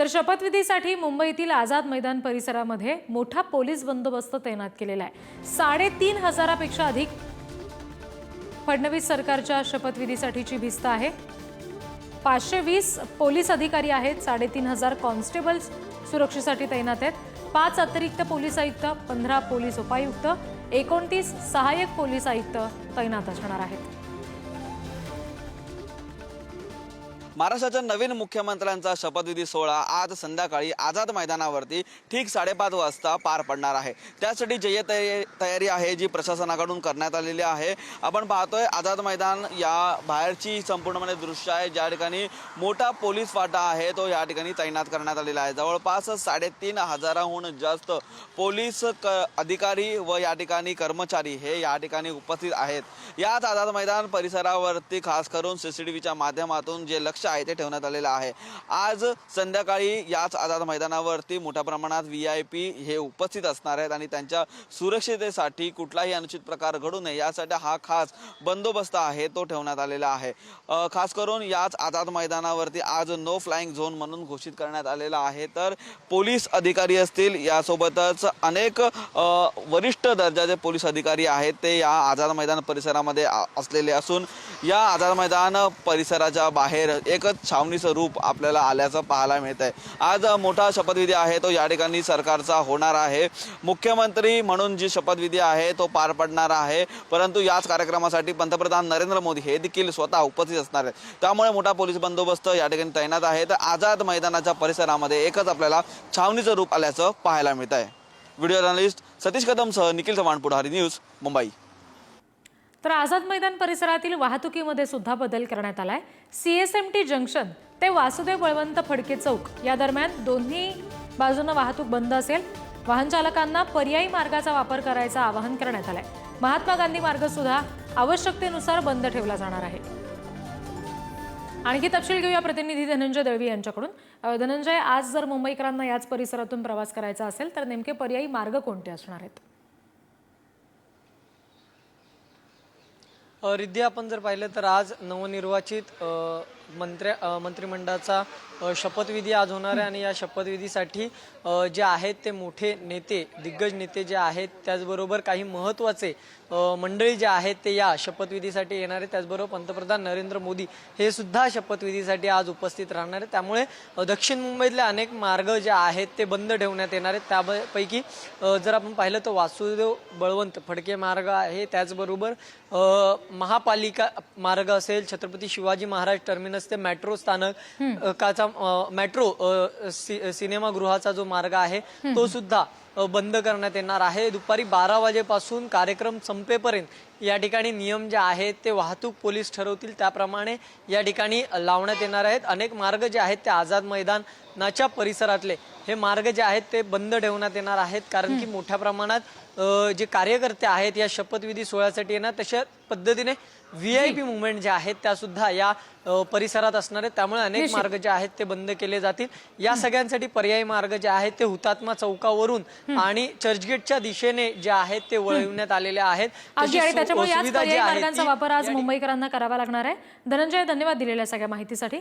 तर शपथविधीसाठी मुंबईतील आझाद मैदान परिसरामध्ये मोठा पोलीस बंदोबस्त तैनात केलेला आहे. साडेतीन हजारापेक्षा अधिक फडणवीस सरकारच्या शपथविधीसाठीची भिस्त आहे. पाचशे वीस पोलीस अधिकारी आहेत साडेतीन हजार कॉन्स्टेबल्स सुरक्षेसाठी तैनात आहेत. पाच अतिरिक्त पोलीस आयुक्त पंधरा पोलीस उपायुक्त एकोणतीस सहाय्यक पोलीस आयुक्त तैनात असणार आहेत. महाराष्ट्राच्या नवीन मुख्यमंत्र्यांचा शपथविधी सोहळा आज संध्याकाळी आझाद मैदानावरती ठीक साडेपाच वाजता पार पडणार आहे. त्यासाठी जय तयारी आहे जी प्रशासनाकडून करण्यात आलेली आहे. आपण पाहतोय आझाद मैदान या बाहेरची संपूर्णपणे दृश्य आहे. ज्या ठिकाणी मोठा पोलीस फाटा आहे तो या ठिकाणी तैनात करण्यात आलेला आहे. जवळपास साडेतीन हजाराहून जास्त पोलीस क अधिकारी व या ठिकाणी कर्मचारी हे या ठिकाणी उपस्थित आहेत. याच आझाद मैदान परिसरावरती खास करून सीसीटीव्हीच्या माध्यमातून जे लक्ष आहे ते ठेवण्यात आलेलं आहे. आज संध्याकाळी याच आझाद मैदानावरती मोठ्या प्रमाणात व्ही आय पी हे उपस्थित असणार आहेत आणि त्यांच्या सुरक्षितेसाठी कुठलाही अनुचित प्रकार घडू नये यासाठी हा खास बंदोबस्त आहे तो ठेवण्यात आलेला आहे. खास करून याच आझाद मैदानावरती आज नो फ्लाईंग झोन म्हणून घोषित करण्यात आलेला आहे. तर पोलीस अधिकारी असतील यासोबतच अनेक वरिष्ठ दर्जाचे पोलीस अधिकारी आहेत ते या आझाद मैदान परिसरामध्ये असलेले असून या आझाद मैदान परिसराच्या बाहेर एक एकच छावणीचं रूप आपल्याला आल्याचं पाहायला मिळत आहे आज मोठा शपथविधी आहे तो या ठिकाणी सरकारचा होणार आहे. मुख्यमंत्री म्हणून जी शपथविधी आहे तो पार पडणार आहे. परंतु याच कार्यक्रमासाठी पंतप्रधान नरेंद्र मोदी हे देखील स्वतः उपस्थित असणार आहेत. त्यामुळे मोठा पोलीस बंदोबस्त या ठिकाणी तैनात आहे. तर आझाद मैदानाच्या परिसरामध्ये एकच आपल्याला छावणीचं रूप आल्याचं पाहायला मिळत आहे व्हिडिओ जर्नलिस्ट सतीश कदमसह निखिल चव्हाण पुढारी न्यूज मुंबई. तर आझाद मैदान परिसरातील वाहतुकीमध्ये सुद्धा बदल करण्यात आलाय. टी जंक्शन ते वासुदेव बळवंत फडके चौक या दरम्यान दोन्ही बाजूनं वाहतूक बंद असेल. वाहन चालकांना पर्यायी मार्गाचा वापर करायचं आवाहन करण्यात आलंय. महात्मा गांधी मार्ग सुद्धा आवश्यकतेनुसार बंद ठेवला जाणार आहे. आणखी तपशील घेऊया प्रतिनिधी धनंजय दळवी यांच्याकडून. धनंजय आज जर मुंबईकरांना याच परिसरातून प्रवास करायचा असेल तर नेमके पर्यायी मार्ग कोणते असणार आहेत? रिद्धी आपण जर पाहिलं तर आज नवनिर्वाचित मंत्र्या अ, मंत्रिमंडळाचा अ, शपथविधी आज होणार आहे आणि या शपथविधीसाठी अ, जे आहेत ते मोठे नेते दिग्गज नेते जे आहेत त्याचबरोबर काही महत्त्वाचे अ, मंडळी जे आहेत ते या शपथविधीसाठी येणार आहे त्याचबरोबर पंतप्रधान नरेंद्र मोदी हे सुद्धा शपथविधीसाठी आज उपस्थित राहणार आहेत. त्यामुळे अ, दक्षिण मुंबईतले अनेक मार्ग जे आहेत ते बंद ठेवण्यात येणार आहेत. त्यापैकी अ, जर आपण पाहिलं तर वासुदेव बळवंत फडके मार्ग आहे. त्याचबरोबर अ, महापालिका मार्ग असेल छत्रपती शिवाजी महाराज टर्मिनस ते मेट्रो स्थानक काचा मेट्रो सिनेमागृहाचा जो मार्ग आहे तो सुद्धा बंद करण्यात येणार आहे. दुपारी बारा वाजेपासून कार्यक्रम संपेपर्यंत या ठिकाणी नियम जे आहेत ते वाहतूक पोलीस ठरवतील. त्याप्रमाणे या ठिकाणी लावण्यात येणार आहेत. अनेक मार्ग जे आहेत ते आझाद मैदानाच्या परिसरातले हे मार्ग जे आहेत ते बंद ठेवण्यात येणार आहेत कारण की मोठ्या प्रमाणात जे कार्यकर्ते आहेत या शपथविधी सोहळ्यासाठी येणार तशा पद्धतीने व्ही आय पी मुवमेंट जे आहेत त्या सुद्धा या परिसरात असणार आहेत. त्यामुळे अनेक मार्ग जे आहेत ते बंद केले जातील. या सगळ्यांसाठी पर्यायी मार्ग जे आहेत ते हुतात्मा चौकावरून आणि चर्चगेटच्या दिशेने जे आहेत ते वळविण्यात आलेले आहेत. त्याच्यामुळे वापर आज मुंबईकरांना करावा लागणार आहे. धनंजय धन्यवाद दिलेल्या सगळ्या माहितीसाठी.